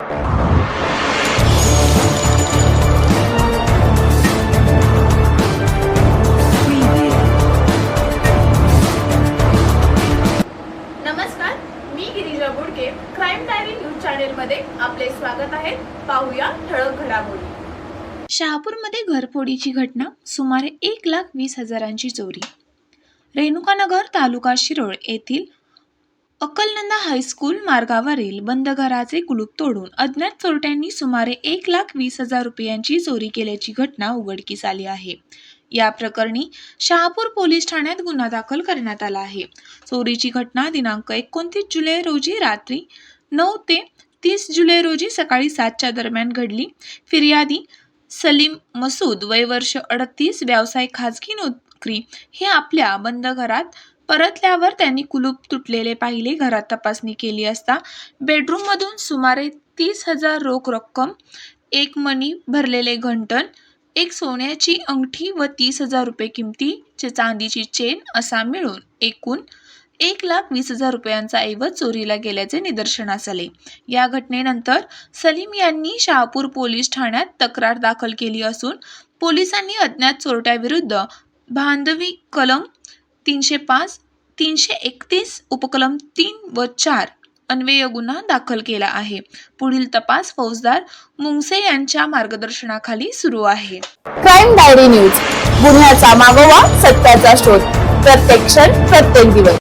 आपले स्वागत आहे. पाहूया ठळक घडामोडी. शहापूरमध्ये घरफोडीची घटना सुमारे एक लाख वीस हजारांची चोरी. रेणुकानगर तालुका शिरोळ येथील अकलनंदा हायस्कूल मार्गावरील बंद घराचे कुलूप तोडून अज्ञात चोरट्यांनी सुमारे एक लाख वीस हजार रुपयांची चोरी केल्याची घटना उघडकीस आली आहे. या प्रकरणी शहापूर पोलीस ठाण्यात गुन्हा दाखल करण्यात आला आहे. चोरीची घटना दिनांक एकोणतीस जुलै रोजी रात्री नऊ ते तीस जुलै रोजी सकाळी सातच्या दरम्यान घडली. फिर्यादी सलीम मसूद वय वर्ष अडतीस व्यावसायिक खाजगी नोकरी हे आपल्या बंद घरात परतल्यावर त्यांनी कुलूप तुटलेले पाहिले. घरात तपासणी केली असता बेडरूममधून सुमारे तीस हजार रोख रक्कम एक मणी भरलेले घंटण एक सोन्याची अंगठी व तीस हजार रुपये किमतीचे चांदीची चेन असा मिळून एकूण एक लाख वीस हजार रुपयांचा ऐवज चोरीला गेल्याचे निदर्शनास आले या घटनेनंतर सलीम यांनी शहापूर पोलीस ठाण्यात तक्रार दाखल केली असून पोलिसांनी अज्ञात चोरट्याविरुद्ध भांडवी कलम तीनशे पाच तीनशे एकतीस उपकलम तीन व चार अन्वय गुन्हा दाखल केला आहे. पुढील तपास फौजदार मुंगसे यांच्या मार्गदर्शनाखाली सुरू आहे. Crime diary news. गुन्ह्याचा मागोवा सत्याचा शोध. प्रत्येक क्षण प्रत्येक दिवस.